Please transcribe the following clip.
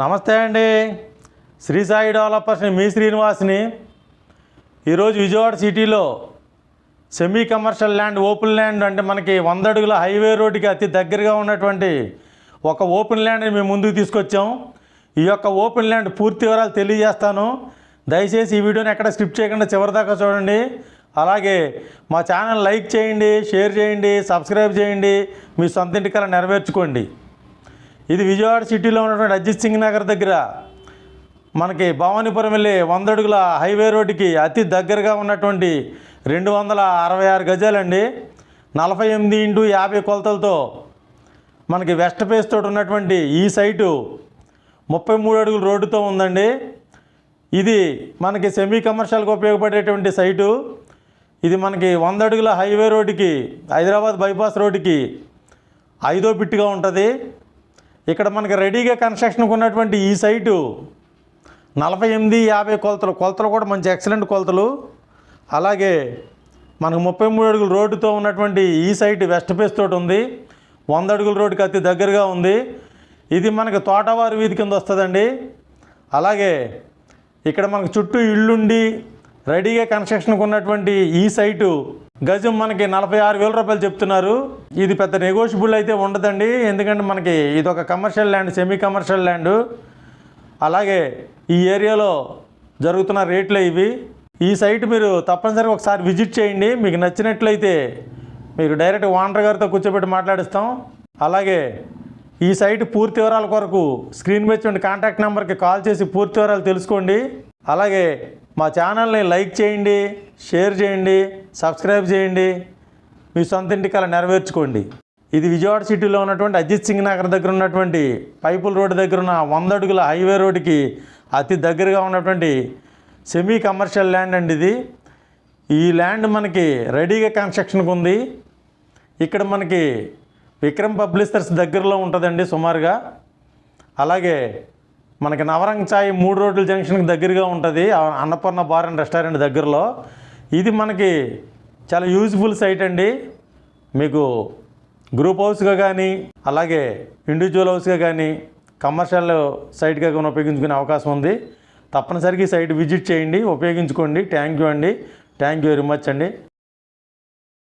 నమస్తే అండి. శ్రీ సాయి డెవలపర్స్ని మీ శ్రీనివాస్ని. ఈరోజు విజయవాడ సిటీలో semi commercial land open land అంటే మనకి వంద అడుగుల హైవే రోడ్డుకి అతి దగ్గరగా ఉన్నటువంటి ఒక ఓపెన్ ల్యాండ్ని మేము ముందుకు తీసుకొచ్చాం. ఈ యొక్క ఓపెన్ ల్యాండ్ పూర్తి వివరాలు తెలియజేస్తాను. దయచేసి ఈ వీడియోని ఎక్కడ స్కిప్ చేయకుండా చివరిదాకా చూడండి. అలాగే మా ఛానల్ లైక్ చేయండి షేర్ చేయండి సబ్స్క్రైబ్ చేయండి. మీ సొంత ఇంటికల నెరవేర్చుకోండి. ఇది విజయవాడ సిటీలో ఉన్నటువంటి అజిత్ సింగ్ నగర్ దగ్గర. మనకి భవానీపురం వెళ్ళే వంద అడుగుల హైవే రోడ్డుకి అతి దగ్గరగా ఉన్నటువంటి రెండు వందల అరవై ఆరు గజాలండి. నలభై ఎనిమిది ఇంటూ యాభై కొలతలతో మనకి వెస్ట్ ఫేస్ తోటి ఉన్నటువంటి ఈ సైటు ముప్పై మూడు అడుగుల రోడ్డుతో ఉందండి. ఇది మనకి సెమీ కమర్షియల్గా ఉపయోగపడేటువంటి సైటు. ఇది మనకి వంద అడుగుల హైవే రోడ్డుకి హైదరాబాద్ బైపాస్ రోడ్డుకి ఐదో బిట్టుగా ఉంటుంది. ఇక్కడ మనకి రెడీగా కన్స్ట్రక్షన్కి ఉన్నటువంటి ఈ సైటు నలభై ఎనిమిది యాభై కొలతలు. కొలతలు కూడా మంచి ఎక్సలెంట్ కొలతలు. అలాగే మనకు ముప్పై మూడు అడుగుల రోడ్డుతో ఉన్నటువంటి ఈ సైట్ వెస్ట్ ఫేస్ తోటి ఉంది. వంద అడుగుల రోడ్డుకి అతి దగ్గరగా ఉంది. ఇది మనకి తోటవారి వీధి కింద వస్తుందండి. అలాగే ఇక్కడ మనకు చుట్టూ ఇళ్ళుండి రెడీగా కన్స్ట్రక్షన్కి ఉన్నటువంటి ఈ సైటు గజం మనకి నలభై ఆరు వేల రూపాయలు చెప్తున్నారు. ఇది పెద్ద నెగోషియబుల్ అయితే ఉండదండి. ఎందుకంటే మనకి ఇది ఒక commercial land semi commercial land అలాగే ఈ ఏరియాలో జరుగుతున్న రేట్లు ఇవి. ఈ సైట్ మీరు తప్పనిసరిగా ఒకసారి విజిట్ చేయండి. మీకు నచ్చినట్లయితే మీరు డైరెక్ట్ ఓనర్ గారితో కూర్చోబెట్టి మాట్లాడిస్తాం. అలాగే ఈ సైట్ పూర్తి వివరాల కొరకు స్క్రీన్ మీద చూడండి. కాంటాక్ట్ నెంబర్కి కాల్ చేసి పూర్తి వివరాలు తెలుసుకోండి. అలాగే మా ఛానల్ని లైక్ చేయండి షేర్ చేయండి సబ్స్క్రైబ్ చేయండి. మీ సొంత ఇంటి కళ నెరవేర్చుకోండి. ఇది విజయవాడ సిటీలో ఉన్నటువంటి అజిత్ సింగ్ నగర్ దగ్గర ఉన్నటువంటి పైపుల్ రోడ్డు దగ్గర ఉన్న వంద అడుగుల హైవే రోడ్డుకి అతి దగ్గరగా ఉన్నటువంటి సెమీ కమర్షియల్ ల్యాండ్ అండి ఇది. ఈ ల్యాండ్ మనకి రెడీగా కన్స్ట్రక్షన్కి ఉంది. ఇక్కడ మనకి విక్రమ్ పబ్లిస్టర్స్ దగ్గరలో ఉంటుందండి సుమారుగా. అలాగే మనకి నవరంగ్ చాయ్ మూడు రోడ్ల జంక్షన్కి దగ్గరగా ఉంటుంది అన్నపూర్ణ బార్ అండ్ రెస్టారెంట్ దగ్గరలో. ఇది మనకి చాలా యూజ్ఫుల్ సైట్ అండి. మీకు గ్రూప్ హౌస్గా కానీ అలాగే ఇండివిజువల్ హౌస్గా కానీ కమర్షియల్ సైట్గా కానీ ఉపయోగించుకునే అవకాశం ఉంది. తప్పనిసరిగా ఈ సైట్ విజిట్ చేయండి ఉపయోగించుకోండి. థ్యాంక్ యూ అండి. థ్యాంక్ యూ వెరీ మచ్ అండి.